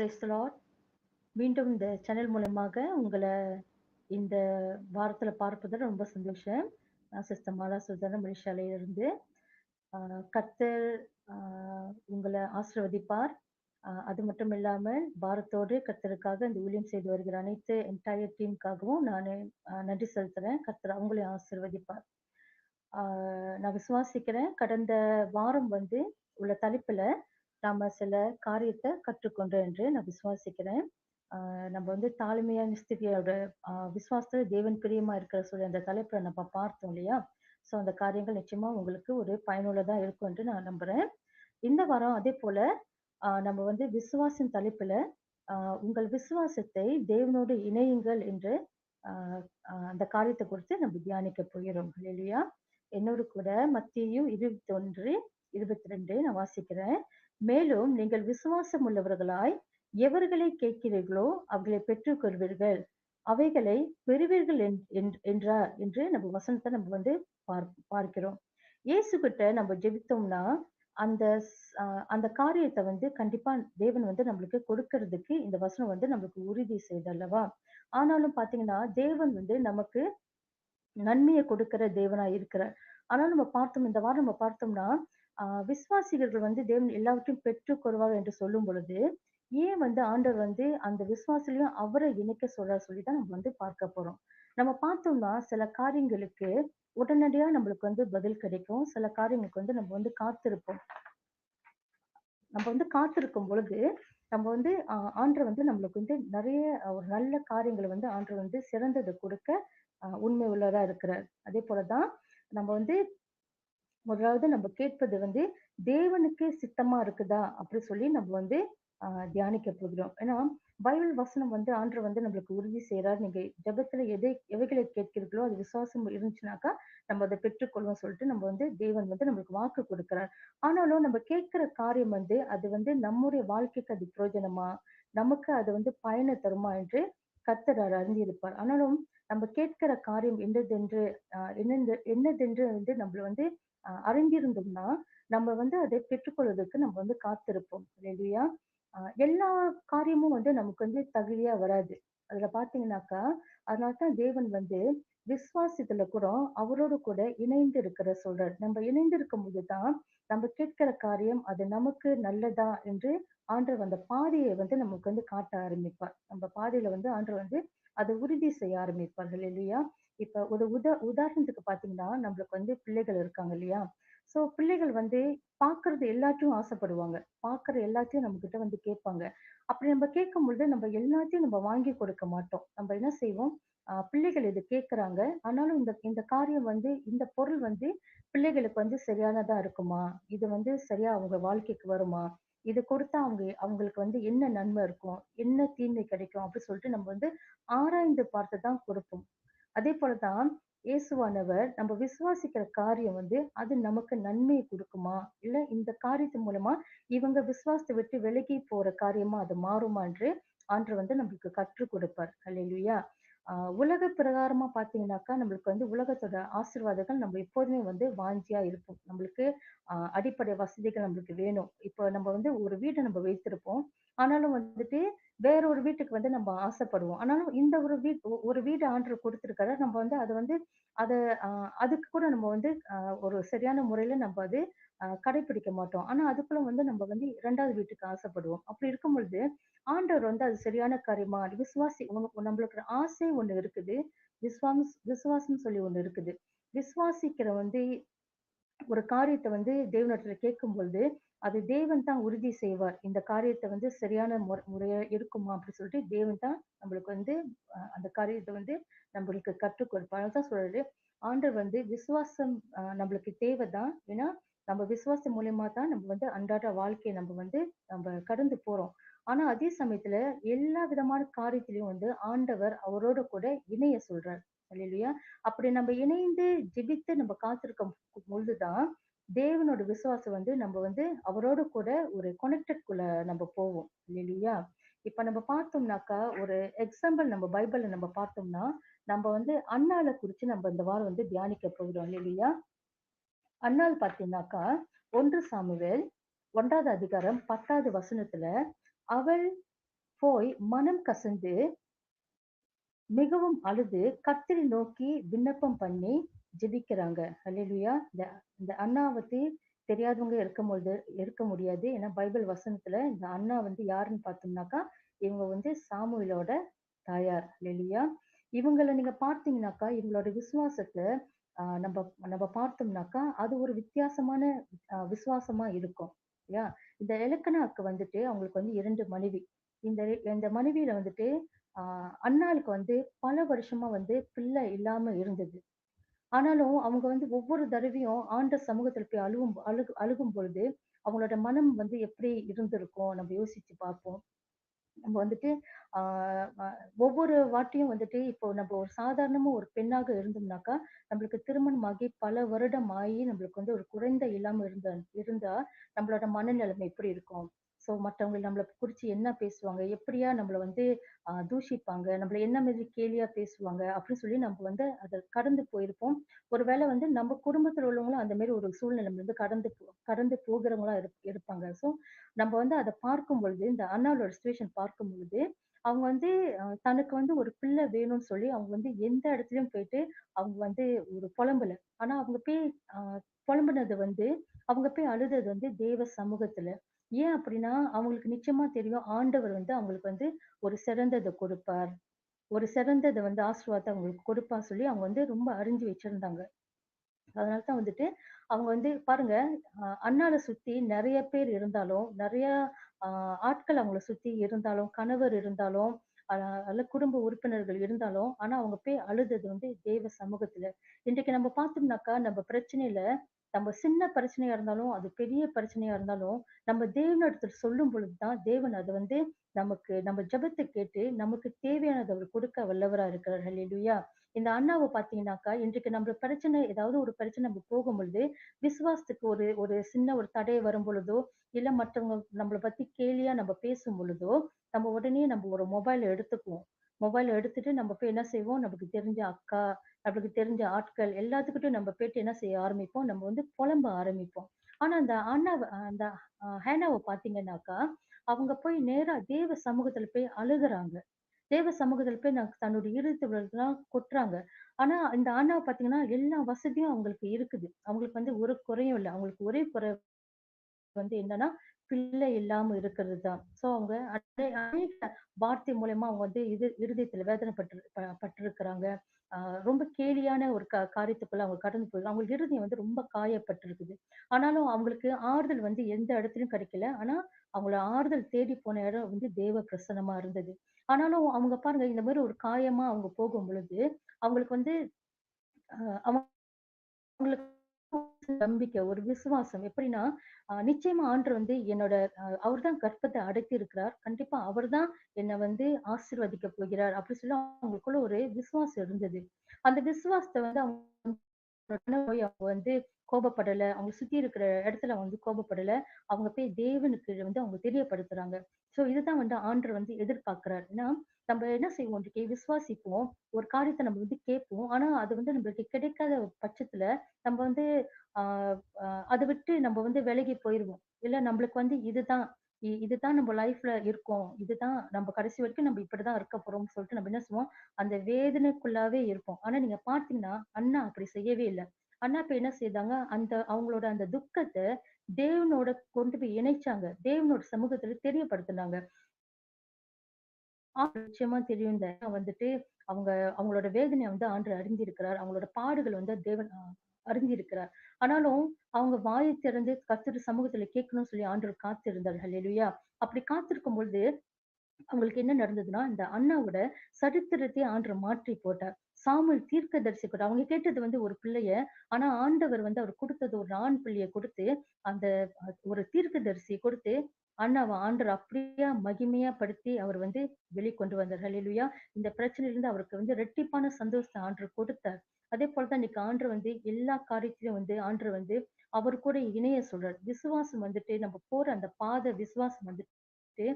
Price lot மீண்டும் இந்த channel மூலமாக உங்களை இந்த வாரத்தில் பார்ப்பதில் ரொம்ப சந்தோஷம். நான் சிஸ்டர் மாலா சுதன மலேசியாவிலிருந்து. கர்த்தர் உங்களை ஆசிர்வதிப்பார். அது மட்டும் இல்லாமல் பாரத்தோடு கர்த்தருக்காக இந்த ஊழியம் செய்து வருகிற அனைத்து என்டையர் டீமுக்காகவும் நான் நன்றி செலுத்துறேன். கர்த்தர் அவங்களையும் ஆசிர்வதிப்பார். நான் விசுவாசிக்கிறேன். கடந்த வாரம் வந்து உள்ள தலைப்பில் நாம சில காரியத்தை கற்றுக்கொண்டோம் என்று நான் விசுவாசிக்கிறேன். நம்ம வந்து தாழ்மையான ஸ்திதியோட விசுவாசத்தில் விசுவாசத்துல தேவன் பிரியமா இருக்கிற சொல்லி அந்த தலைப்புல நம்ம பார்த்தோம் இல்லையா? சோ அந்த காரியங்கள் நிச்சயமா உங்களுக்கு ஒரு பயனுள்ளதா இருக்கும் என்று நான் நம்புறேன். இந்த வாரம் அதே போல நம்ம வந்து விசுவாசின் தலைப்புல உங்கள் விசுவாசத்தை தேவனோடு இணையுங்கள் என்று அந்த காரியத்தை குறித்து நம்ம தியானிக்க போகிறோம் இல்லையா? என்னோடு கூட மத்தியும் இருபத்தி ஒன்று இருபத்தி ரெண்டு நான் வாசிக்கிறேன். மேலும் நீங்கள் விசுவாசம் உள்ளவர்களாய் எவர்களை கேட்கிறீர்களோ அவர்களை பெற்றுக்கொள்வீர்கள். அவைகளை பெறுவீர்கள் என்றார் என்று நம்ம வசனத்தை நம்ம வந்து பார் பார்க்கிறோம். இயேசு கிட்ட நம்ம ஜெபித்தோம்னா அந்த அந்த காரியத்தை வந்து கண்டிப்பா தேவன் வந்து நம்மளுக்கு கொடுக்கறதுக்கு இந்த வசனம் வந்து நம்மளுக்கு உறுதி செய்தல்லவா? ஆனாலும் பாத்தீங்கன்னா தேவன் வந்து நமக்கு நன்மையை கொடுக்கிற தேவனா இருக்கிறார். ஆனாலும் நம்ம பார்த்தோம் இந்த வாரம் நம்ம பார்த்தோம்னா ஆஹ் விசுவாசிகர்கள் வந்து தேவன் எல்லாவற்றையும் பெற்றுக் கொள்வார் என்று சொல்லும் பொழுது ஏன் வந்து ஆண்டவர் வந்து அந்த விசுவாசிலையும் அவரை இணைக்க சொல்ற சொல்லிதான் நம்ம வந்து பார்க்க போறோம். நம்ம பார்த்தோம்னா சில காரியங்களுக்கு உடனடியா நம்மளுக்கு வந்து பதில் கிடைக்கும். சில காரியங்களுக்கு வந்து நம்ம வந்து காத்திருப்போம். நம்ம வந்து காத்திருக்கும் பொழுது நம்ம வந்து ஆஹ் ஆண்டர் வந்து நம்மளுக்கு வந்து நிறைய ஒரு நல்ல காரியங்களை வந்து ஆண்டர் வந்து சிறந்ததை கொடுக்க உண்மை உள்ளதா இருக்கிறார். அதே போலதான் நம்ம வந்து முதலாவது நம்ம கேட்பது வந்து தேவனுக்கு சித்தமா இருக்குதா? அப்படி சொல்லி நம்ம வந்து ஆஹ் தியானிக்க போகிறோம். ஏன்னா பைபிள் வசனம் வந்து ஆண்டு வந்து நம்மளுக்கு உறுதி செய்யறாரு நீங்க ஜபத்துல எதை எவைகளை கேட்கிறீர்களோ அது விசுவாசம் இருந்துச்சுனாக்கா நம்ம அதை பெற்றுக்கொள்வோம் சொல்லிட்டு நம்ம வந்து தேவன் வந்து நம்மளுக்கு வாக்கு கொடுக்கிறார். ஆனாலும் நம்ம கேட்கிற காரியம் வந்து அது வந்து நம்முடைய வாழ்க்கைக்கு அது பிரயோஜனமா? நமக்கு அது வந்து பயனை தருமா என்று கத்தரார் அறிந்திருப்பார். ஆனாலும் நம்ம கேட்கிற காரியம் என்னதென்று ஆஹ் என்னென்று என்னதென்று வந்து நம்மள வந்து அறிந்திருந்தோம்னா நம்ம வந்து அதை பெற்றுக்கொள்வதற்கு நம்ம வந்து காத்திருப்போம் இல்லையா? எல்லா காரியமும் வந்து நமக்கு வந்து தகுதியா வராது. அதுல பாத்தீங்கன்னாக்கா அதனால்தான் தேவன் வந்து விசுவாசத்துல கூட அவரோடு கூட இணைந்து இருக்கிற சொல்றார். நம்ம இணைந்து இருக்கும் போதுதான் நம்ம கேட்கிற காரியம் அது நமக்கு நல்லதா என்று ஆண்டவர் அந்த பாதையை வந்து நமக்கு வந்து காட்ட ஆரம்பிப்பார். நம்ம பாதையில வந்து ஆண்டவர் வந்து அதை உறுதி செய்ய ஆரம்பிப்பார்கள் இல்லையா? இப்ப ஒரு உதா உதாரணத்துக்கு பாத்தீங்கன்னா நம்மளுக்கு வந்து பிள்ளைகள் இருக்காங்க இல்லையா? சோ பிள்ளைகள் வந்து பாக்குறது எல்லாத்தையும் ஆசைப்படுவாங்க. பாக்குற எல்லாத்தையும் நம்ம கிட்ட வந்து கேட்பாங்க. அப்படி நம்ம கேட்கும் பொழுது நம்ம எல்லாத்தையும் நம்ம வாங்கி கொடுக்க மாட்டோம். நம்ம என்ன செய்வோம்? ஆஹ் பிள்ளைகள் இது கேட்கறாங்க ஆனாலும் இந்த இந்த காரியம் வந்து இந்த பொருள் வந்து பிள்ளைகளுக்கு வந்து சரியானதா இருக்குமா? இது வந்து சரியா அவங்க வாழ்க்கைக்கு வருமா? இது கொடுத்தா அவங்க அவங்களுக்கு வந்து என்ன நன்மை இருக்கும்? என்ன தீமை கிடைக்கும்? அப்படின்னு சொல்லிட்டு நம்ம வந்து ஆராய்ந்து பார்த்து தான் கொடுப்போம். அதே போலதான் இயேசுவானவர் நம்ம விசுவாசிக்கிற காரியம் வந்து அது நமக்கு நன்மையை கொடுக்குமா? இல்ல இந்த காரியத்து மூலமா இவங்க விசுவாசத்தை விட்டு விலகி போற காரியமா அது மாறுமா என்று ஆண்டு வந்து நம்மளுக்கு கற்றுக் கொடுப்பார். அல்லையா உலக பிரகாரமா பாத்தீங்கன்னாக்கா நம்மளுக்கு வந்து உலகத்தோட ஆசீர்வாதங்கள் நம்ம எப்போதுமே வந்து வாஞ்சியா இருப்போம். நம்மளுக்கு ஆஹ் அடிப்படை வசதிகள் நம்மளுக்கு வேணும். இப்போ நம்ம வந்து ஒரு வீட்டை நம்ம வைத்திருப்போம். ஆனாலும் வந்துட்டு வேற ஒரு வீட்டுக்கு வந்து நம்ம ஆசைப்படுவோம். ஆனாலும் இந்த ஒரு வீட் ஒரு வீடு ஆண்டு கொடுத்துருக்காரு. நம்ம வந்து அதை வந்து அதை அதுக்கு கூட நம்ம வந்து ஆஹ் ஒரு சரியான முறையில நம்ம அது ஆஹ் கடைபிடிக்க மாட்டோம். ஆனா அதுக்குள்ள வந்து நம்ம வந்து இரண்டாவது வீட்டுக்கு ஆசைப்படுவோம். அப்படி இருக்கும் பொழுது ஆண்டவர் வந்து அது சரியான காரியமா விசுவாசி நம்மளுக்கு ஆசை ஒண்ணு இருக்குது. விசுவாசம் விசுவாசம் சொல்லி ஒண்ணு இருக்குது. விசுவாசிக்கிற வந்து ஒரு காரியத்தை வந்து தேவனிடத்துல கேட்கும் பொழுது அது தேவன் தான் உறுதி செய்வார். இந்த காரியத்தை வந்து சரியான முறையா இருக்குமா அப்படின்னு சொல்லிட்டு தேவன் தான் நம்மளுக்கு வந்து அந்த காரியத்தை வந்து நம்மளுக்கு கற்றுக் கொடுப்பார். தான் சொல்றாரு ஆண்டவர் வந்து விசுவாசம் நம்மளுக்கு தேவைதான். ஏன்னா நம்ம விசுவாசம் மூலியமா தான் நம்ம வந்து அன்றாட வாழ்க்கையை நம்ம வந்து நம்ம கடந்து போறோம். ஆனா அதே சமயத்துல எல்லா விதமான காரியத்திலையும் வந்து ஆண்டவர் அவரோட கூட இணைய சொல்றார். இல்லையா அப்படி நம்ம இணைந்து ஜிபித்து நம்ம காத்திருக்கும் பொழுதுதான் தேவனோட விசுவாசம் வந்து நம்ம வந்து அவரோட கூட ஒரு கொனெக்டட் குள்ள நம்ம போவோம். இல்லையா இப்ப நம்ம பார்த்தோம்னாக்கா ஒரு எக்ஸாம்பிள் நம்ம பைபிள்ல நம்ம பார்த்தோம்னா நம்ம வந்து அண்ணால குறிச்சு நம்ம இந்த வாரம் வந்து தியானிக்க போகிறோம். இல்லையா அன்னால் பார்த்தீங்கன்னாக்கா ஒன்று சாமுவேல் ஒன்றாவது அதிகாரம் பத்தாவது வசனத்துல அவள் போய் மனம் கசந்து மிகவும் அழுது கத்திரி நோக்கி விண்ணப்பம் பண்ணி ஜெபிக்கிறாங்க. அல்லேலூயா இந்த இந்த அண்ணா பத்தி தெரியாதவங்க இருக்கும்பொழுது இருக்க முடியாது. ஏன்னா பைபிள் வசனத்துல இந்த அண்ணா வந்து யாருன்னு பார்த்தோம்னாக்கா இவங்க வந்து சாமுவேலோட தாயார். லெலியா இவங்களை நீங்க பார்த்தீங்கன்னாக்கா இவங்களோட விசுவாசத்தை ஆஹ் நம்ம நம்ம பார்த்தோம்னாக்கா அது ஒரு வித்தியாசமான ஆஹ் விசுவாசமா இருக்கும். இல்லையா? இந்த எலக்கனாக்கு வந்துட்டு அவங்களுக்கு வந்து இரண்டு மனைவி. இந்த இந்த மனைவியில வந்துட்டு ஆஹ் அண்ணாளுக்கு வந்து பல வருஷமா வந்து பிள்ளை இல்லாம இருந்தது. ஆனாலும் அவங்க வந்து ஒவ்வொரு தடவையும் ஆண்ட சமூகத்துல போய் அழுகும் அழுகு அழுகும் பொழுது அவங்களோட மனம் வந்து எப்படி இருந்திருக்கும்? நம்ம யோசிச்சு பார்ப்போம். நம்ம வந்துட்டு ஆஹ் ஒவ்வொரு வாட்டியும் வந்துட்டு இப்போ நம்ம ஒரு சாதாரணமா ஒரு பெண்ணாக இருந்தோம்னாக்கா நம்மளுக்கு திருமணமாகி பல வருடம் ஆகி நம்மளுக்கு வந்து ஒரு குழந்தை இல்லாம இருந்த இருந்தா நம்மளோட மனநிலைமை எப்படி இருக்கும்? சோ மற்றவங்க நம்மளை குறிச்சு என்ன பேசுவாங்க? எப்படியா நம்மள வந்து ஆஹ் தூஷிப்பாங்க? நம்மள என்ன மாதிரி கேலியா பேசுவாங்க? அப்படின்னு சொல்லி நம்ம வந்து அதை கடந்து போயிருப்போம். ஒருவேளை வந்து நம்ம குடும்பத்துல உள்ளவங்களும் அந்த மாதிரி ஒரு சூழ்நிலை வந்து கடந்து கடந்து போகிறவங்களா இருப்- இருப்பாங்க. சோ நம்ம வந்து அதை பார்க்கும் பொழுது இந்த அண்ணாவோட சுச்சுவேஷன் பார்க்கும் பொழுது அவங்க வந்து அஹ், தனக்கு வந்து ஒரு பிள்ளை வேணும்னு சொல்லி அவங்க வந்து எந்த இடத்துலயும் போயிட்டு அவங்க வந்து ஒரு புலம்பல. ஆனா அவங்க போய் ஆஹ், புலம்புனது வந்து அவங்க போய் அழுதது வந்து தேவ சமூகத்துல. ஏன் அப்படின்னா அவங்களுக்கு நிச்சயமா தெரியும். ஆண்டவர் வந்து அவங்களுக்கு வந்து ஒரு சிறந்ததை கொடுப்பார். ஒரு சிறந்ததை வந்து ஆசீர்வாதத்தை அவங்களுக்கு கொடுப்பான்னு சொல்லி அவங்க வந்து ரொம்ப அறிஞ்சு வச்சிருந்தாங்க. அதனால தான் வந்துட்டு அவங்க வந்து பாருங்க அஹ் அண்ணால சுத்தி நிறைய பேர் இருந்தாலும் நிறைய ஆஹ் ஆட்கள் அவங்கள சுத்தி இருந்தாலும் கணவர் இருந்தாலும் அல்ல குடும்ப உறுப்பினர்கள் இருந்தாலும் ஆனா அவங்க போய் அழுதது வந்து தேவ சமூகத்துல. இன்றைக்கு நம்ம பார்த்தோம்னாக்கா நம்ம பிரச்சனையில நம்ம சின்ன பிரச்சனையா இருந்தாலும் அது பெரிய பிரச்சனையா இருந்தாலும் நம்ம தேவனிடத்துல சொல்லும் பொழுதுதான் தேவன் அது வந்து நமக்கு நம்ம ஜெபத்தை கேட்டு நமக்கு தேவையானதை அவர் கொடுக்க வல்லவரா இருக்கிறார். ஹalleluya இந்த அண்ணாவை பாத்தீங்கன்னாக்கா இன்றைக்கு நம்ம பிரச்சனை ஏதாவது ஒரு பிரச்சனை நம்ம போகும் பொழுது விசுவாசத்துக்கு ஒரு ஒரு சின்ன ஒரு தடை வரும் பொழுதோ இல்ல மற்றவங்க நம்மளை பத்தி கேலியா நம்ம பேசும் பொழுதோ நம்ம உடனே நம்ம ஒரு மொபைல் எடுத்துக்குவோம். மொபைல் எடுத்துட்டு நம்ம போய் என்ன செய்வோம்? நமக்கு தெரிஞ்ச அக்கா நம்மளுக்கு தெரிஞ்ச ஆட்கள் எல்லாத்துக்கிட்டும் நம்ம போயிட்டு என்ன செய்ய ஆரம்பிப்போம்? நம்ம வந்து புலம்ப ஆரம்பிப்போம். ஆனா அந்த அண்ணாவை அந்த ஹேனாவை பாத்தீங்கன்னாக்கா அவங்க போய் நேரா தேவ சமூகத்துல போய் அழுகுறாங்க. தேவ சமூகத்துல போய் நான் தன்னுடைய இருதயத்தெல்லாம் கொட்டுறாங்க. ஆனா இந்த அண்ணாவை பாத்தீங்கன்னா எல்லா வசதியும் அவங்களுக்கு இருக்குது. அவங்களுக்கு வந்து ஒரு குறையும் இல்லை. அவங்களுக்கு ஒரே குறை வந்து என்னன்னா பிள்ளை இல்லாம இருக்கிறது தான் சோ அவங்க அநேக வார்த்தை மூலயமா அவங்க வந்து இது இருதயத்துல வேதனைப்பட்டு ப- பட்டிருக்கிறாங்க. ஆஹ் ரொம்ப கேலியான ஒரு க காரியத்துக்குள்ள அவங்க கடந்து போயிருக்காங்க அவங்களுக்கு இருதயம் வந்து ரொம்ப காயப்பட்டிருக்குது. ஆனாலும் அவங்களுக்கு ஆறுதல் வந்து எந்த இடத்துலயும் கிடைக்கல. ஆனா அவங்கள ஆறுதல் தேடி போன இடம் வந்து தேவ பிரசன்னமா இருந்தது. ஆனாலும் அவங்க பாருங்க இந்த மாதிரி ஒரு காயமா அவங்க போகும் பொழுது அவங்களுக்கு வந்து அவங்களுக்கு நம்பிக்கை ஒரு விசுவாசம். எப்படின்னா நிச்சயமா ஆண்டு வந்து என்னோட ஆஹ் அவர்தான் கற்பத்தை அடைத்து இருக்கிறார். கண்டிப்பா அவர்தான் என்னை வந்து ஆசீர்வதிக்க போகிறார். அப்படி சொல்லி அவங்களுக்குள்ள ஒரு விசுவாசம் இருந்தது. அந்த விசுவாசத்தை வந்து அவங்க போய் அவங்க வந்து கோபப்படல அவங்க சுத்தி இருக்கிற இடத்துல வந்து கோபப்படல அவங்க போய் தேவனுக்கு வந்து அவங்க தெரியப்படுத்துறாங்க. சோ இதுதான் வந்து ஆண்டர் வந்து எதிர்பார்க்கிறார். ஏன்னா நம்ம என்ன செய்வோம் இன்றைக்கு? விசுவாசிப்போம். ஒரு காரியத்தை நம்ம வந்து கேட்போம். ஆனா அது வந்து நம்மளுக்கு கிடைக்காத பட்சத்துல நம்ம வந்து ஆஹ் அதை விட்டு நம்ம வந்து விலகி போயிருவோம். இல்ல நம்மளுக்கு வந்து இதுதான் இதுதான் நம்ம லைஃப்ல இருக்கோம். இதுதான் நம்ம கடைசி வரைக்கும் நம்ம இப்படிதான் இருக்க போறோம்னு சொல்லிட்டு நம்ம என்ன செய்வோம்? அந்த வேதனைக்குள்ளாவே இருப்போம். ஆனா நீங்க பாத்தீங்கன்னா அண்ணா அப்படி செய்யவே இல்லை. அண்ணா இப்ப என்ன செய்தாங்க? அந்த அவங்களோட அந்த துக்கத்தை தேவனோட கொண்டு போய் இணைச்சாங்க. தேவனோட சமூகத்துல தெரியப்படுத்தினாங்க. நிச்சயமா தெரியும். வந்துட்டு அவங்க அவங்களோட வேதனையை வந்து ஆண்டு அறிந்திருக்கிறார். அவங்களோட பாடுகள் வந்து தேவன் ஆஹ் அறிந்திருக்கிறார். ஆனாலும் அவங்க வாயை திறந்து கர்த்தர் சமூகத்துல கேட்கணும்னு சொல்லி ஆண்டவர் காத்திருந்தார்கள் இல்லையா அப்படி காத்திருக்கும் பொழுது அவங்களுக்கு என்ன நடந்ததுன்னா இந்த அண்ணாவோட சரித்திரத்தை ஆண்டு மாற்றி போட்டார். சாமுவேல் தீர்க்கதரிசி கூட அவங்க கேட்டது வந்து ஒரு பிள்ளைய ஆனா ஆண்டவர் வந்து அவர் கொடுத்தது ஒரு ஆண் பிள்ளைய கொடுத்து அந்த ஒரு ஒரு தீர்க்கதரிசி கொடுத்து அண்ணாவை ஆண்டர் அப்படியே மகிமையா படுத்தி அவர் வந்து வெளிக்கொண்டு வந்தார். ஹலிலுயா இந்த பிரச்சனையிலிருந்து அவருக்கு வந்து ரெட்டிப்பான சந்தோஷத்தை ஆண்டர் கொடுத்தார். அதே போலதான் இன்னைக்கு ஆண்டு வந்து எல்லா காரியத்திலும் வந்து ஆண்டு வந்து அவர் கூட இணைய சொல்றார். விசுவாசம் வந்துட்டு நம்ம போற அந்த பாத விசுவாசம் வந்துட்டு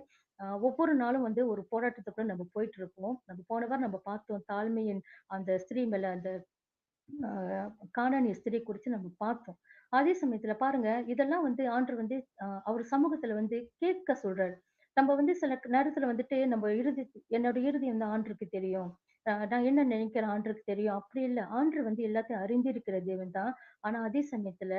ஒவ்வொரு நாளும் வந்து ஒரு போராட்டத்துக்குள்ள நம்ம போயிட்டு இருப்போம் நம்ம போன வாரம் நம்ம பார்த்தோம் தாழ்மையின் அந்த ஸ்திரீ மேல அந்த ஆஹ் கானானிய ஸ்திரீ குறித்து நம்ம பார்த்தோம் அதே சமயத்துல பாருங்க இதெல்லாம் வந்து ஆண்டு வந்து அவர் சமூகத்துல வந்து கேட்க சொல்றாரு நம்ம வந்து சில நேரத்துல வந்துட்டு நம்ம இறுதி என்னோட இறுதி வந்து ஆண்டுக்கு தெரியும். நான் என்ன நினைக்கிறேன் ஆண்டுக்கு தெரியும். அப்படி இல்லை ஆண்டு வந்து எல்லாத்தையும் அறிந்திருக்கிற தேவன் தான். ஆனா அதே சமயத்துல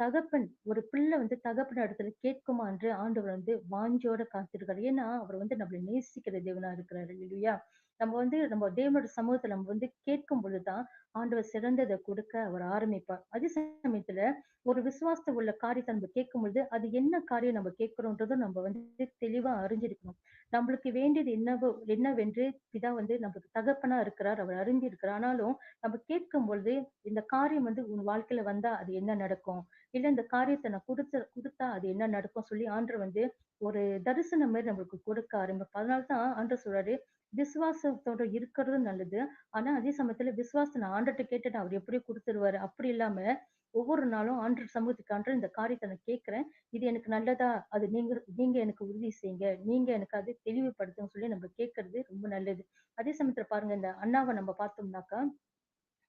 தகப்பன் ஒரு பிள்ளை வந்து தகப்பன் இடத்துல கேட்குமா என்று ஆண்டவர் வந்து வாஞ்சோட காத்திருக்காரு. ஏன்னா, அவர் வந்து நம்மளை நேசிக்கிற தேவனா இருக்கிறாரு. இல்லையா? நம்ம வந்து நம்ம தேவனோட சமூகத்துல நம்ம வந்து கேட்கும் பொழுது தான் ஆண்டவர் சிறந்ததை கொடுக்க அவர் ஆரம்பிப்பார். அதே சமயத்துல ஒரு விசுவாசத்தை உள்ள காரியத்தை நம்ம கேட்கும் பொழுது அது என்ன காரியம் நம்ம கேட்கிறோன்றதும் நம்ம வந்து தெளிவா அறிஞ்சிருக்கணும். நம்மளுக்கு வேண்டியது என்னவோ என்னவென்று பிதா வந்து நமக்கு தகப்பனா இருக்கிறார். அவர் அறிஞ்சிருக்கிறார் ஆனாலும் நம்ம கேட்கும் பொழுது, இந்த காரியம் வந்து உன் வாழ்க்கையில வந்தா அது என்ன நடக்கும்? இல்ல இந்த காரியத்தை நான் கொடுத்த கொடுத்தா அது என்ன நடக்கும் சொல்லி ஆண்டு வந்து ஒரு தரிசனம் மாதிரி நம்மளுக்கு கொடுக்க ஆரம்பிப்பா அதனால தான் சொல்றாரு, விசுவாசத்தோட இருக்கிறதும் நல்லது. ஆனா அதே சமயத்துல விசுவாசத்த நான் ஆண்டர்கிட்ட கேட்டுட்டு அவர் எப்படியோ கொடுத்துருவாரு அப்படி இல்லாம ஒவ்வொரு நாளும் ஆண்டர் சமூகத்துக்கு இந்த காரியத்தை நான் கேட்கிறேன். இது எனக்கு நல்லதா? அது நீங்க நீங்க எனக்கு உறுதி செய்யுங்க. நீங்க எனக்கு அது தெளிவுபடுத்துன்னு சொல்லி நம்ம கேட்கறது ரொம்ப நல்லது. அதே சமயத்துல பாருங்க, இந்த அண்ணாவை நம்ம பார்த்தோம்னாக்கா,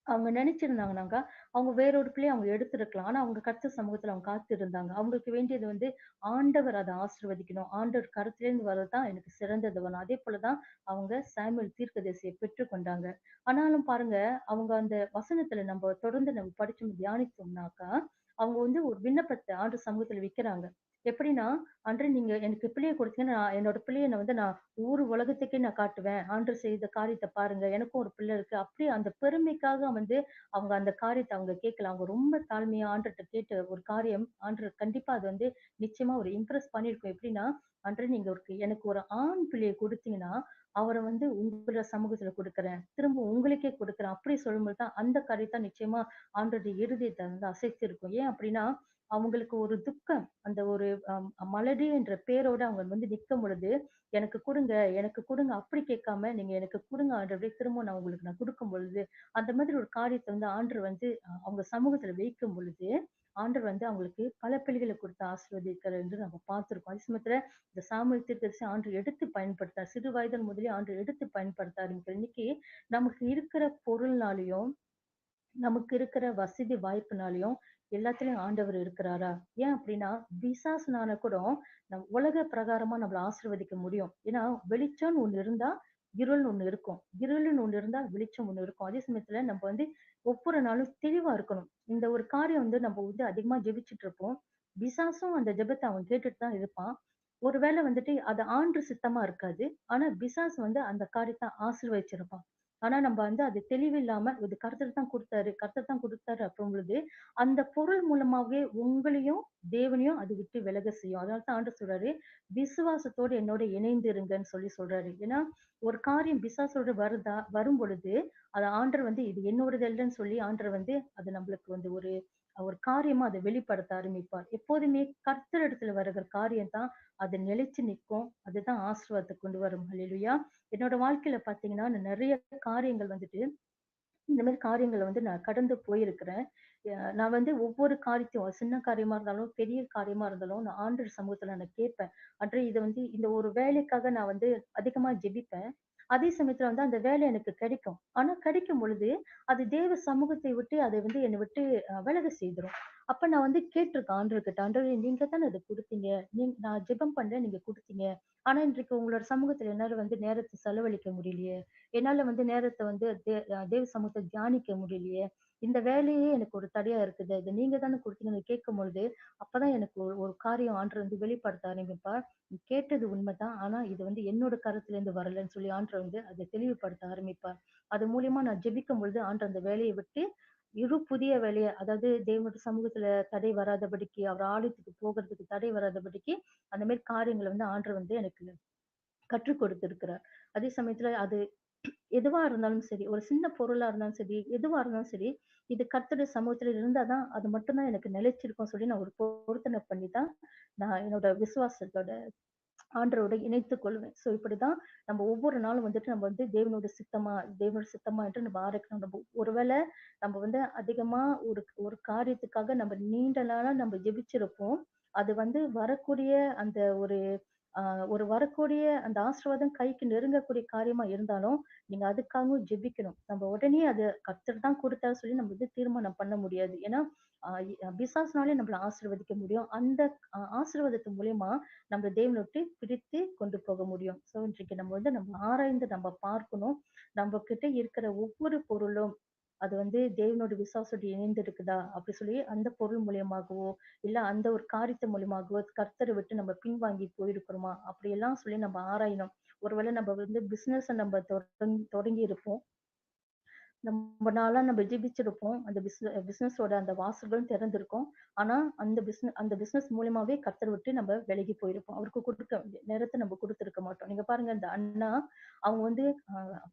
அவங்க நினைச்சிருந்தாங்கனாக்கா, அவங்க வேற ஒரு அவங்க எடுத்திருக்கலாம். ஆனா அவங்க கத்த சமூகத்துல அவங்க காத்து இருந்தாங்க அவங்களுக்கு வேண்டியது வந்து ஆண்டவர் அதை ஆசிர்வதிக்கணும் ஆண்டவர் கருத்திலிருந்து வர்றது தான் எனக்கு சிறந்தது வேணும். அதே போலதான் அவங்க சாமியல் தீர்க்கதேசியை பெற்றுக்கொண்டாங்க. ஆனாலும் பாருங்க, அவங்க அந்த வசனத்துல நம்ம தொடர்ந்து நம்ம படிச்சு தியானித்தோம்னாக்கா, அவங்க வந்து ஒரு விண்ணப்பத்தை ஆண்டு சமூகத்துல வைக்கிறாங்க. எப்படின்னா, அன்று நீங்க எனக்கு பிள்ளைய குடுத்தீங்கன்னா, நான் என்னோட பிள்ளைய நான் வந்து நான் ஊர் உலகத்துக்கே நான் காட்டுவேன். ஆண்டவர் செய்த காரியத்த பாருங்க. எனக்கும் ஒரு பிள்ளை இருக்கு." அப்படி அந்த பெருமைக்காக வந்து அவங்க அந்த காரியத்த அவங்க கேட்கல. அவங்க ரொம்ப தாழ்மையா ஆண்டவர்ட்ட கேட்ட ஒரு காரியம், ஆண்டவர் கண்டிப்பா அது வந்து நிச்சயமா ஒரு இம்ப்ரெஸ் பண்ணியிருக்கும். எப்படின்னா, அன்று நீங்க ஒரு எனக்கு ஒரு ஆண் பிள்ளைய குடுத்தீங்கன்னா, அவர வந்து உங்களோட சமூகத்துல குடுக்குறேன். திரும்ப உங்களுக்கே குடுக்குறேன்." அப்படி சொல்லும்போது தான் அந்த காரியத்த நிச்சயமா ஆண்டவருடைய இருதயத்த வந்து அசைத்திருக்கும். ஏன் அப்படின்னா, அவங்களுக்கு ஒரு துக்கம். அந்த ஒரு அம் மலடி என்ற பேரோட அவங்க வந்து நிக்கும் பொழுது, "எனக்கு குடுங்க, எனக்கு குடுங்க." அப்படி கேட்காம, "நீங்க எனக்கு குடுங்க ஆண்டவரே, திரும்ப நான் உங்களுக்கு நான் குடுக்கும் பொழுது" அந்த மாதிரி ஒரு காரியத்த வந்து ஆண்டவர் வந்து அ அவங்க சமூகத்துல வைக்கும் பொழுது, ஆண்டவர் வந்து அவங்களுக்கு பல பிள்ளைகள குடுத்து ஆசீர்வதிக்கிறார் என்று நம்ம பார்த்திருக்கோம். அதே சமயத்துல இந்த சாமுவேல் தீர்க்கதரிசி ஆண்டவர் எடுத்து பயன்படுத்தார். சிறு வயதின் முதலே ஆண்டவர் எடுத்து பயன்படுத்த ஆரம்பிக்கிறார். இன்னைக்கு நமக்கு இருக்கிற பொருள்னாலயும், நமக்கு இருக்கிற வசதி வாய்ப்புனாலயும் எல்லாத்துலயும் ஆண்டவர் இருக்கிறாரா? ஏன் அப்படின்னா, பிசாசுனால கூட நம் உலக பிரகாரமா நம்மள ஆசிர்வதிக்க முடியும். ஏன்னா, வெளிச்சம்னு ஒண்ணு இருந்தா, இருள்னு ஒண்ணு இருக்கும். இருளுன்னு ஒண்ணு இருந்தா, வெளிச்சம் ஒண்ணு இருக்கும். அதே சமயத்துல நம்ம வந்து ஒவ்வொரு நாளும் தெளிவா இருக்கணும். இந்த ஒரு காரியம் வந்து நம்ம வந்து அதிகமா ஜெபிச்சுட்டு இருப்போம். பிசாசும் அந்த ஜெபத்தை அவன் கேட்டுட்டு தான் இருப்பான். ஒருவேளை வந்துட்டு அது ஆண்டு சித்தமா இருக்காது. ஆனா, பிசாஸ் வந்து அந்த காரியத்தை ஆசிர்வதிச்சிருப்பான் ஆனா, நம்ம வந்து அது தெளிவில்லாம, இது கர்த்தர் தான் கொடுத்தாரு கர்த்தர் தான் கொடுத்தாரு அப்படும் பொழுது, அந்த பொருள் மூலமாவே உங்களையும், தேவனையும் அது விட்டு விலக செய்யும். அதனால தான் ஆண்டு சொல்றாரு, விசுவாசத்தோடு என்னோட இணைந்து இருங்கன்னு சொல்லி சொல்றாரு. ஏன்னா, ஒரு காரியம் பிசாசோட வருதா வரும்பொழுது, அது ஆண்டர் வந்து இது என்னோடது இல்லைன்னு சொல்லி ஆண்டர் வந்து அது நம்மளுக்கு வந்து ஒரு ஒரு காரியமா அதை வெளிப்படுத்த ஆரம்பிப்பார். எப்போதுமே கர்த்தரிடத்துல வருகிற காரியம் தான் அது நிலைச்சு நிற்கும் அதுதான் ஆசீர்வாதத்த கொண்டு வரும். அல்லேலூயா! என்னோட வாழ்க்கையில பாத்தீங்கன்னா நான் நிறைய காரியங்கள் வந்துட்டு இந்த மாதிரி காரியங்களை வந்து நான் கடந்து போயிருக்கிறேன். நான் வந்து ஒவ்வொரு காரியத்தையும் சின்ன காரியமா இருந்தாலும், பெரிய காரியமா இருந்தாலும், நான் ஆண்டு சமூகத்துல நான் கேட்பேன். அன்றே இதை வந்து இந்த ஒரு வேலைக்காக நான் வந்து அதிகமா ஜெபிப்பேன். அதே சமயத்துல வந்து அந்த வேலை எனக்கு கிடைக்கும். ஆனா கிடைக்கும் பொழுது, அது தேவ சமூகத்தை விட்டு அதை வந்து என்னை விட்டு விலக செய்திடும் அப்ப நான் வந்து கேட்டிருக்கேன் ஆண்டவர்கிட்ட, "ஆண்டவரே நீங்க தானே அதை கொடுத்தீங்க நீங் நான் ஜெபம் பண்றேன், நீங்க கொடுத்தீங்க ஆனா இன்றைக்கு உங்களோட சமூகத்துல என்னால வந்து நேரத்தை செலவழிக்க முடியலையே. என்னால வந்து நேரத்தை வந்து தேவ சமூகத்தை தியானிக்க முடியலையே. இந்த வேலையே எனக்கு ஒரு தடையா இருக்குது. இத நீங்க தானே குடுத்தீங்கன்னு கேட்கும்பொழுது, அப்பதான் எனக்கு ஒரு ஒரு காரியம் ஆண்டவர் வந்து வெளிப்படுத்த ஆரம்பிப்பார். "நீ கேட்டது உண்மைதான். ஆனா இது வந்து என்னோட கரத்திலேருந்து வரலன்னு" சொல்லி ஆண்டவர் வந்து அதை தெளிவுபடுத்த ஆரம்பிப்பார். அது மூலியமா நான் ஜெபிக்கும் பொழுது ஆண்டவர் அந்த வேலையை விட்டு, இரு புதிய வேலைய அதாவது தேவனுடைய சமூகத்துல தடை வராதபடிக்கு, அவர் ஆலயத்துக்கு போகிறதுக்கு தடை வராதபடிக்கு, அந்த மாரி காரியங்கள வந்து ஆண்டவர் வந்து எனக்கு கற்றுக் கொடுத்திருக்கிறார். அதே சமயத்துல அது எதுவா இருந்தாலும் சரி, ஒரு சின்ன பொருளா இருந்தாலும் சரி, எதுவா இருந்தாலும் சரி, இது கர்த்தருடைய சமூகத்துல இருந்தாதான் அது மட்டும்தான் எனக்கு நிலைச்சிருக்கும் சொல்லி நான் ஒரு பொருத்தனை பண்ணி தான், நான் என்னோட விசுவாசத்தோட ஆண்டரோட இணைத்து கொள்வேன். ஸோ இப்படிதான் நம்ம ஒவ்வொரு நாளும் வந்துட்டு நம்ம வந்து தேவனோட சித்தமா, தேவனோட சித்தமா என்று நம்ம ஆராய்க்கணும். நம்ம ஒருவேளை நம்ம வந்து அதிகமா ஒரு ஒரு காரியத்துக்காக நம்ம நீண்ட நாளா நம்ம ஜெபிச்சிருப்போம். அது வந்து வரக்கூடிய அந்த ஒரு ஆஹ் ஒரு வரக்கூடிய அந்த ஆசீர்வாதம் கைக்கு நெருங்கக்கூடிய காரியமா இருந்தாலும், நீங்க அதுக்காகவும் ஜெபிக்கணும். நம்ம உடனே அது கர்த்தர் தான் கொடுத்தா சொல்லி நம்ம வந்து தீர்மானம் பண்ண முடியாது. ஏன்னா, பிசாஸ்னாலே நம்மள ஆசிர்வதிக்க முடியும். அந்த அ ஆசீர்வாதத்து மூலியமா நம்ம தேவனை விட்டு பிரித்து கொண்டு போக முடியும். ஸோ இன்றைக்கு நம்ம வந்து நம்ம ஆராய்ந்து நம்ம பார்க்கணும். நம்ம கிட்ட இருக்கிற ஒவ்வொரு பொருளும் அது வந்து தேவனோட விசுவாசத்தோடு இணைந்து இருக்குதா? அப்படி சொல்லி அந்த பொருள் மூலியமாகவோ, இல்ல அந்த ஒரு காரியத்து மூலியமாகவோ கர்த்தரை விட்டு நம்ம பின்வாங்கி போயிருக்கிறோமா? அப்படியெல்லாம் சொல்லி நம்ம ஆராயணும். ஒருவேளை நம்ம வந்து பிசினஸ் நம்ம தொடங்கி இருப்போம். ரொம்ப நாளா நம்ம ஜெபிச்சிருப்போம். அந்த பிசினஸ் பிசினஸோட அந்த வாசல்களும் திறந்திருக்கும். ஆனா, அந்த பிசினஸ் அந்த பிசினஸ் மூலியமாவே கர்த்தர விட்டு நம்ம விலகி போயிருப்போம். அவருக்கு கொடுக்க நேரத்தை நம்ம கொடுத்துருக்க மாட்டோம். நீங்க பாருங்க இந்த அண்ணா, அவங்க வந்து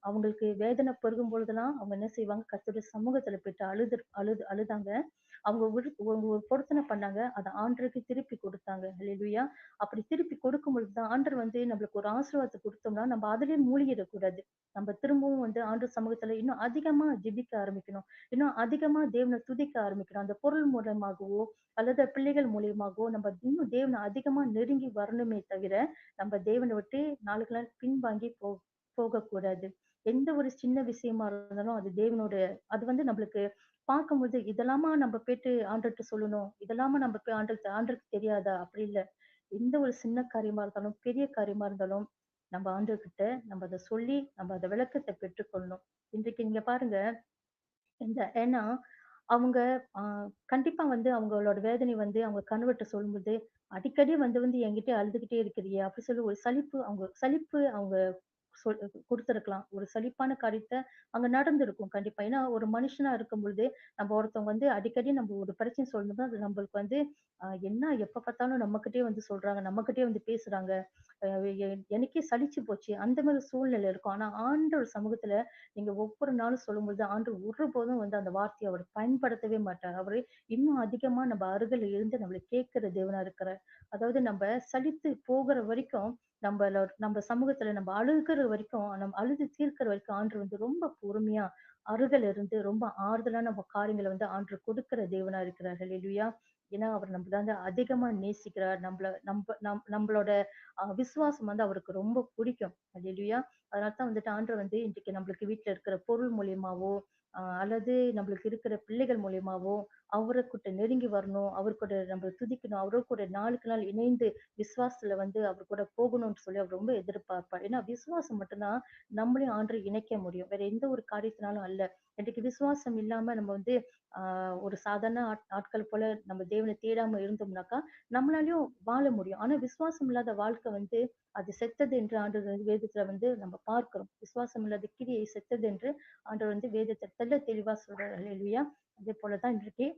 அவங்களுக்கு வேதனை பெருகும் பொழுதெல்லாம் அவங்க என்ன செய்வாங்க, கர்த்தருடைய சமூகத்துல போயிட்டு அழுது அழுது அழுதாங்க. அவங்க ஒரு ஒரு பொருத்தனை பண்ணாங்க. அதை ஆண்டருக்கு திருப்பி கொடுத்தாங்க இல்லையா அப்படி திருப்பி கொடுக்கும் பொழுதுதான் ஆண்டர் வந்து நம்மளுக்கு ஒரு ஆசீர்வாதத்தை கொடுத்தோம்னா நம்ம அதிலேயே மூழ்கிடக்கூடாது. நம்ம திரும்பவும் வந்து ஆண்டு சமூகத்துல இன்னும் அதிகமா ஜிபிக்க ஆரம்பிக்கணும். இன்னும் அதிகமா தேவனை துதிக்க ஆரம்பிக்கணும். அந்த பொருள் மூலமாகவோ, அல்லது பிள்ளைகள் மூலியமாகவோ நம்ம இன்னும் தேவனை அதிகமா நெருங்கி வரணுமே தவிர, நம்ம தேவனை விட்டு நாளுக்கு நாள் பின்வாங்கி போ போகக்கூடாது. எந்த ஒரு சின்ன விஷயமா இருந்தாலும் அது தேவனோட அது வந்து நம்மளுக்கு பார்க்கும்போது, இதெல்லாமா நம்ம போயிட்டு ஆண்டவர்ட்ட சொல்லணும். இதெல்லாமா நம்ம போய் ஆண்டவர்ட்ட ஆண்டவருக்கு தெரியாதா? அப்படி இல்ல. எந்த ஒரு சின்ன காரியமா இருந்தாலும், பெரிய காரியமா இருந்தாலும், நம்ம ஆண்டவர்கிட்ட நம்ம அத சொல்லி, நம்ம அதை விளக்கத்தை பெற்றுக்கொள்ளணும். இன்றைக்கு நீங்க பாருங்க, இந்த ஏன்னா, அவங்க கண்டிப்பா வந்து அவங்களோட வேதனை வந்து அவங்க கணவர்கிட்ட சொல்லும்போது, அடிக்கடி வந்து வந்து என்கிட்ட அழுதுகிட்டே இருக்கிறியே! அப்படி சொல்லி ஒரு சலிப்பு அவங்க சலிப்பு அவங்க சொல் குடுத்திருக்கலாம். ஒரு சலிப்பான காரியத்தை அங்க நடந்திருக்கும் கண்டிப்பா. ஏன்னா, ஒரு மனுஷனா இருக்கும் பொழுது நம்ம ஒருத்தவங்க வந்து அடிக்கடி நம்ம ஒரு பிரச்சனை சொல்லும்போது, அது நம்மளுக்கு வந்து அ என்ன எப்ப பார்த்தாலும் நம்மகிட்டயே வந்து சொல்றாங்க, நம்மகிட்டயே வந்து பேசுறாங்க. அ எ எனக்கே சலிச்சு போச்சு. அந்த மாரி சூழ்நிலை இருக்கும். ஆனா, ஆண்டவர் சமூகத்துல நீங்க ஒவ்வொரு நாளும் சொல்லும்பொழுது, ஆண்டவர் ஒருபோதும் வந்து அந்த வார்த்தைய அவர் பயன்படுத்தவே மாட்டார். அவரு இன்னும் அதிகமா நம்ம அருகில இருந்து நம்மள கேட்கிற தேவனா இருக்கிறார். அதாவது நம்ப சலித்து போகிற வரைக்கும், நம்பள நம்ம சமூகத்துல நம்ம அழுகுற வரைக்கும், நம்ம அழுது தீர்க்கிற வரைக்கும் ஆண்டவர் வந்து ரொம்ப பொறுமையா, அருகில இருந்து ரொம்ப ஆறுதலா நம்ம காரியங்கள வந்து ஆண்டவர் கொடுக்கிற தேவனா இருக்கிறார். ஹல்லேலூயா. ஏன்னா, அவர் நம்மள வந்து அதிகமா நேசிக்கிறார். நம்மள நம்ப நம் நம்மளோட விசுவாசம் வந்து அவருக்கு ரொம்ப பிடிக்கும். இல்லையா அதனால தான் வந்துட்டு ஆண்டவர் வந்து இன்றைக்கு நம்மளுக்கு வீட்ல இருக்கிற பொருள் மூலியமாவோ, அல்லது நம்மளுக்கு இருக்கிற பிள்ளைகள் மூலியமாவோ, அவரை கூட நெருங்கி வரணும். அவர் கூட நம்ம துதிக்கணும். அவரோ கூட நாளுக்கு நாள் இணைந்து விசுவாசத்துல வந்து அவர் கூட போகணும்னு சொல்லி அவர் ரொம்ப எதிர்பார்ப்பார். ஏன்னா விசுவாசம் மட்டும்தான் நம்மளையும் ஆண்டு இணைக்க முடியும். வேற எந்த ஒரு காரியத்தினாலும் அல்ல. இன்றைக்கு விசுவாசம் இல்லாம நம்ம வந்து ஆஹ் ஒரு சாதாரண ஆட் ஆட்கள் போல நம்ம தேவனை தேடாம இருந்தோம்னாக்கா, நம்மளாலயும் வாழ முடியும். ஆனா விசுவாசம் இல்லாத வாழ்க்கை வந்து அது செத்தது என்று ஆண்டு வேதத்துல வந்து நம்ம பார்க்கிறோம். விசுவாசம் இல்லாத கிரியை செத்தது என்று ஆண்டவர் வந்து வேதத்தை தெள்ள தெளிவா சொல்றாரு. இல்லையா அதே போலதான் இன்றைக்கு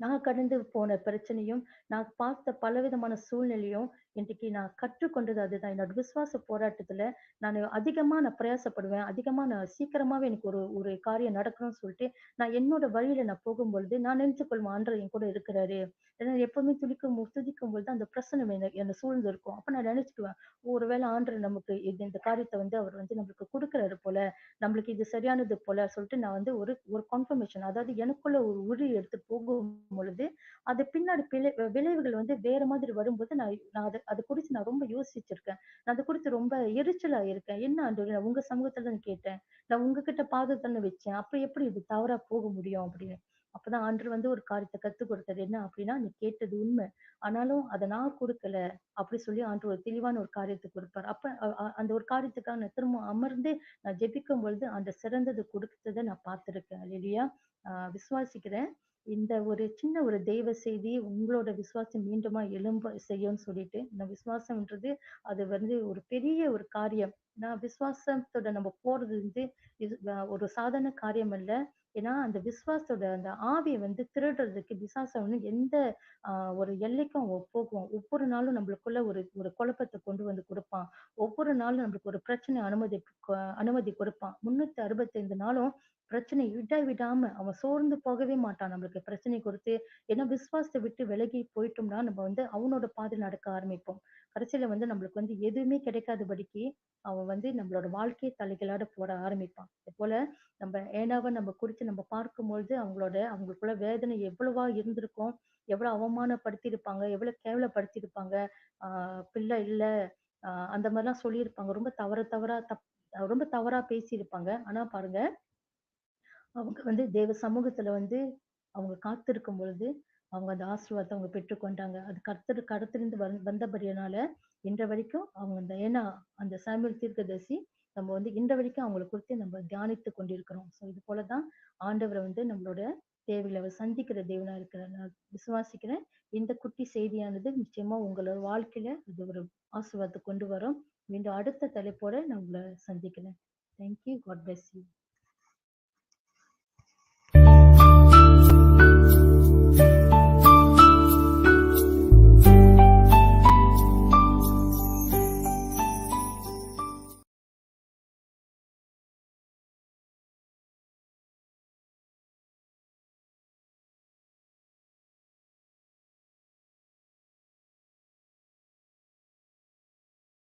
நான் கடந்து போன பிரச்சனையும், நான் பார்த்த பலவிதமான சூழ்நிலையும், இன்றைக்கு நான் கற்றுக்கொண்டது அதுதான். என்னோட விசுவாச போராட்டத்துல நான் அதிகமா நான் பிரயாசப்படுவேன். அதிகமா நான் சீக்கிரமாவே எனக்கு ஒரு ஒரு காரியம் நடக்கணும்னு சொல்லிட்டு, நான் என்னோட வழியில நான் போகும்பொழுது, நான் நினைத்துக் கொள்வேன் ஆண்டவர் என் கூட இருக்கிறாரு. ஏன்னா எப்பவுமே துதிக்கும் பொழுது அந்த பிரசன்னம் என்ன சூழ்ந்து இருக்கும். அப்ப நான் நினைச்சுக்குவேன், ஒருவேளை ஆண்டர் நமக்கு இது இந்த காரியத்தை வந்து அவர் வந்து நம்மளுக்கு கொடுக்குறாரு போல. நம்மளுக்கு இது சரியானது போல சொல்லிட்டு நான் வந்து ஒரு ஒரு கன்ஃபர்மேஷன் அதாவது எனக்குள்ள ஒரு உறுதி எடுத்து போகும் பொழுது அது பின்னாடி விளைவுகள் வந்து வேற மாதிரி வரும்போது நான் நான் அதை அது குறித்து நான் ரொம்ப யோசிச்சிருக்கேன். நான் அது குறித்து ரொம்ப எரிச்சலா இருக்கேன். என்ன ஆண்டவரே நான் உங்க சமூகத்துல தான் கேட்டேன். நான் உங்ககிட்ட பாதம் வச்சேன். அப்ப எப்படி இது தவறா போக முடியும் அப்படின்னு. அப்பதான் அன்று வந்து ஒரு காரியத்தை கத்து கொடுத்தது என்ன அப்படின்னா, நீ கேட்டது உண்மை. ஆனாலும் அதை நான் கொடுக்கல அப்படி சொல்லி அன்று ஒரு தெளிவான ஒரு காரியத்தை கொடுப்பார் அப்ப அந்த ஒரு காரியத்துக்காக நான் திரும்ப அமர்ந்து நான் ஜெபிக்கும் பொழுது, அந்த சிறந்தது கொடுத்ததை நான் பார்த்திருக்கேன். அல்லேலூயா. ஆஹ் விசுவாசிக்கிறேன். இந்த ஒரு சின்ன ஒரு தெய்வ செய்தி உங்களோட விசுவாசம் மீண்டுமா எழும்ப செய்யும்னு சொல்லிட்டு, இந்த விசுவாசம்ன்றது அது வந்து ஒரு பெரிய ஒரு காரியம். நான் விசுவாசத்தோட நம்ம போறது வந்து ஒரு சாதாரண காரியம் அல்ல. ஏன்னா, அந்த விஸ்வாசோட அந்த ஆவியை வந்து திருடுறதுக்கு பிசாசு எந்த ஆஹ் ஒரு எல்லைக்கும் அவன் போகும் ஒவ்வொரு நாளும் நம்மளுக்குள்ள ஒரு ஒரு குழப்பத்தை கொண்டு வந்து கொடுப்பான் ஒவ்வொரு நாளும் நம்மளுக்கு ஒரு பிரச்சனை அனுமதி அனுமதி கொடுப்பான். 365 நாளும் பிரச்சனை இடைவிடாம அவன் சோர்ந்து போகவே மாட்டான் நம்மளுக்கு பிரச்சனை கொடுத்து. ஏன்னா விசுவாசத்தை விட்டு விலகி போயிட்டோம்னா, நம்ம வந்து அவனோட பாதையில் நடக்க ஆரம்பிப்போம். கடைசியில வந்து நம்மளுக்கு வந்து எதுவுமே கிடைக்காதபடிக்கு, அவன் வந்து நம்மளோட வாழ்க்கையை தலைகளாட போட ஆரம்பிப்பான். அதுபோல நம்ம ஏனாவ நம்ம குறிச்சு நம்ம பார்க்கும்பொழுது, அவங்களோட அவங்களுக்குள்ள வேதனை எவ்வளவா இருந்திருக்கும். எவ்வளவு அவமானப்படுத்தியிருப்பாங்க, எவ்வளவு கேவலப்படுத்தியிருப்பாங்க. ஆஹ் பிள்ளை இல்ல, ஆஹ் அந்த மாதிரிலாம் சொல்லியிருப்பாங்க. ரொம்ப தவற தவறா தப் ரொம்ப தவறா பேசியிருப்பாங்க. ஆனா பாருங்க, அவங்க வந்து தேவ சமூகத்துல வந்து அவங்க காத்திருக்கும் பொழுது அவங்க அந்த ஆசீர்வாதத்தை அவங்க பெற்றுக்கொண்டாங்க அது கர்த்தர் கடத்திலிருந்து வந் வந்தபடியனால இன்ற வரைக்கும் அவங்க அந்த ஏன்னா அந்த சாமியல் தீர்க்கதரிசி நம்ம வந்து இன்ற வரைக்கும் அவங்களை குறித்து நம்ம தியானித்து கொண்டிருக்கிறோம். ஸோ இது போலதான் ஆண்டவரை வந்து நம்மளோட தேவைகளை அவர் சந்திக்கிற தேவனா இருக்கிறார். நான் விசுவாசிக்கிறேன் இந்த குட்டி செய்தியானது நிச்சயமா உங்களோட வாழ்க்கையில இது ஒரு ஆசீர்வாதத்தை கொண்டு வரும். மீண்டும் அடுத்த தலைப்போட நான் உங்களை சந்திக்கிறேன். Thank you God bless you